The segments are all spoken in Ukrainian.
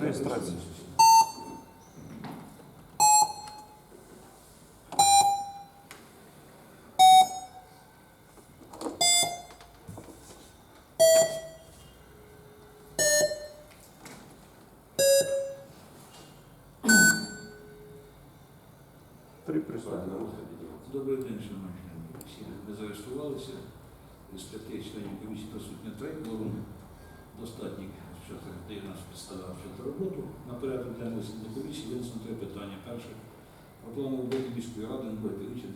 Реєстрація. Три присутні. Добрий день, шановні. Всі ми зареєструвалися. З п'яти членів комісії присутня три кворум. Достатній, що дає нас підстава вчити роботу. На порядок денний засідання комісії винесено три питання. Перше про план роботи міської ради на півріччя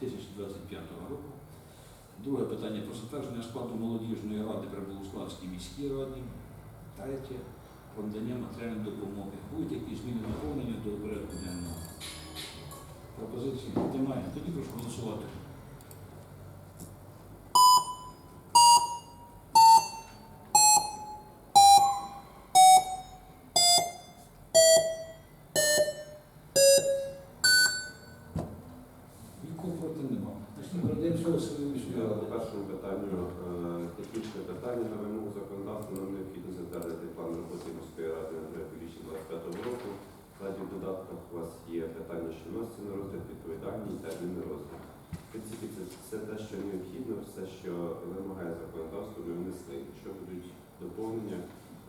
2025 року. Друге питання про затвердження складу молодіжної ради при Богославській міській раді. Третє про надання матеріальної допомоги. Будуть якісь зміни наповнення до порядку денного. Пропозиції немає. Тоді прошу голосувати. Своїм міської По першому питанню, е, технічне питання на вимогу законодавства нам необхідно затвердити план роботи міської ради на 2025 року. Складі в додатках у вас є питання, що вносяться на розгляд, відповідальні і терміни розгляду. В принципі, це все те, що необхідно, все, що вимагає законодавство, ми внесли. Якщо будуть доповнення,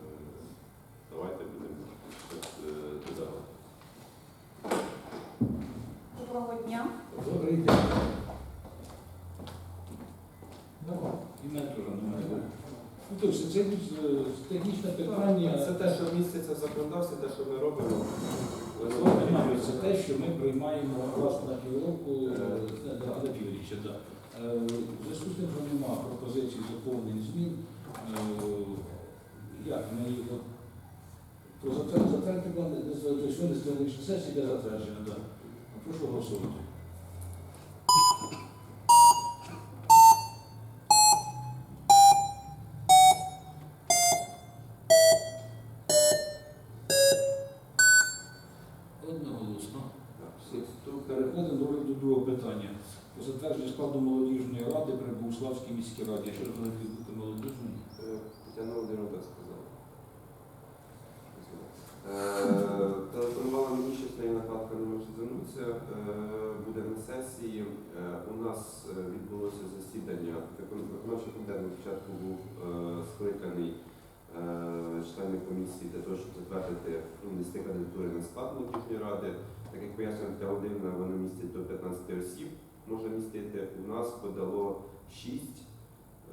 е, давайте будемо е, додавати. Доброго дня. Добрий день. І теж немає. Ну, тобто це е, технічне питання. Це те, що міститься в законодавстві, те, що ми робимо. Це те, що ми приймаємо раз на півроку, е, на, півріччя. Да. Е, зв'язку з тим, що немає пропозицій доповнень змін, е, як ми його про затвердження що не стратегічна сесія для затвердження, да. Прошу голосувати. Переходимо до другого питання. Про затвердження складу молодіжної ради при Богуславській міській раді. Що ж буде бути молодіжною? Е, Тетяна Володимировна так сказала. Е, Телефонувала мені ще своя накладка не може звернутися. Е, Буде на сесії. У нас відбулося засідання. Викон- Виконавчий комітет на початку був скликаний е, членами комісії для того, щоб затвердити внести кандидатури на склад молодіжної ради. Так як пояснює Тетяна Володимирівна, воно містить до 15 осіб. Може містити. У нас подало 6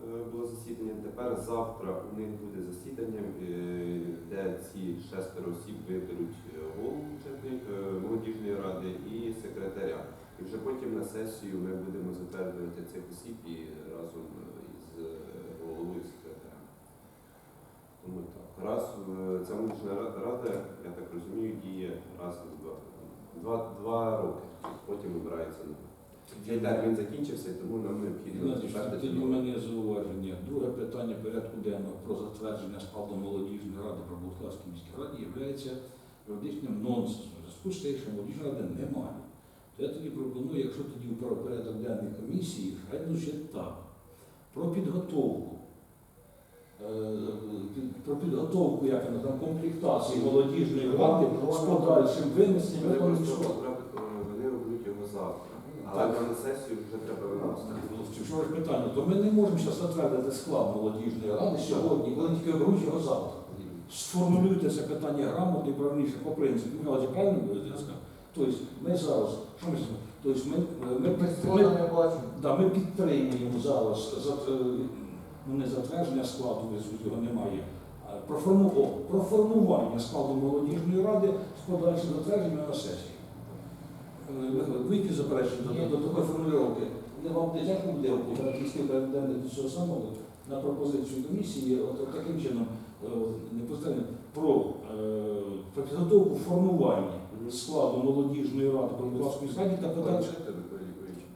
е, було засідання. Тепер завтра у них буде засідання, е, де ці шестеро осіб виберуть голову молодіжної ради і секретаря. І вже потім на сесію ми будемо затверджувати цих осіб і разом із е, головою і секретарем. Тому так. Раз е, ця молодіжна ра- рада, я так розумію, діє раз на два, два, два роки. Потім обирається нова. Цей термін закінчився, тому нам необхідно затвердити Тоді в мене є зауваження. Друге питання порядку денного про затвердження складу молодіжної ради при Богуславській міській раді є юридичним нонсенсом. Зв'язку з тим, що молодіжної ради немає. То я тоді пропоную, якщо тоді про порядок денний комісії, хай звучить так. Про підготовку. е, Про підготовку, як вона там, комплектації молодіжної ради з подальшим винесенням. Вони виконання просто складу. вони робить його завтра. Але Так. на сесію вже Ну, ж питання, то ми не можемо зараз затвердити склад молодіжної ради сьогодні, коли тільки оберуть його завтра. Сформулюйте це питання грамотно і правильніше по принципу. Михайло, я правильно буде сказати? Тобто ми зараз, що ми? Тобто ми, ми, ми, ми, да, ми підтримуємо зараз за- е, ну, не затвердження складу, його немає. а Про, формування складу молодіжної ради з подальшим затвердженням на сесії. Е, Михайло, Ви які заперечення до, до такої формулювання? Не вам не тяжко буде оперативський передання до цього самого на пропозицію комісії, от, от таким чином е, не поставлено про, е, про підготовку формування складу молодіжної ради Політварської раді та подальше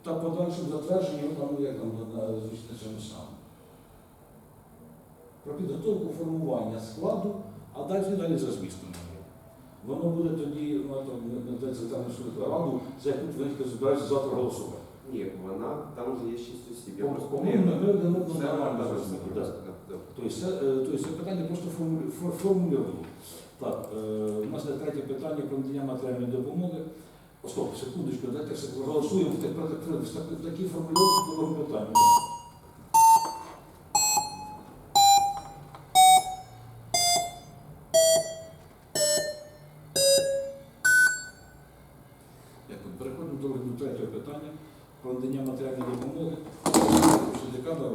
та подальшим затвердженням там, ну, як там на звісно цьому самому. Про підготовку формування складу, а далі далі за змістом. Воно буде тоді, ну, на Центральну раду, за яку ви збираєтеся завтра голосувати. Ні, вона там вже є шість осіб. Я просто. Тобто це, е, тобто це питання просто формулю- Так, е, у нас є третє питання про надання матеріальної допомоги. Стоп, секундочку, дайте все проголосуємо в, так- в, так- в, так- в такій формульовці по другому питанню. Дякую. Переходимо до третього питання надання матеріальної допомоги. Що декана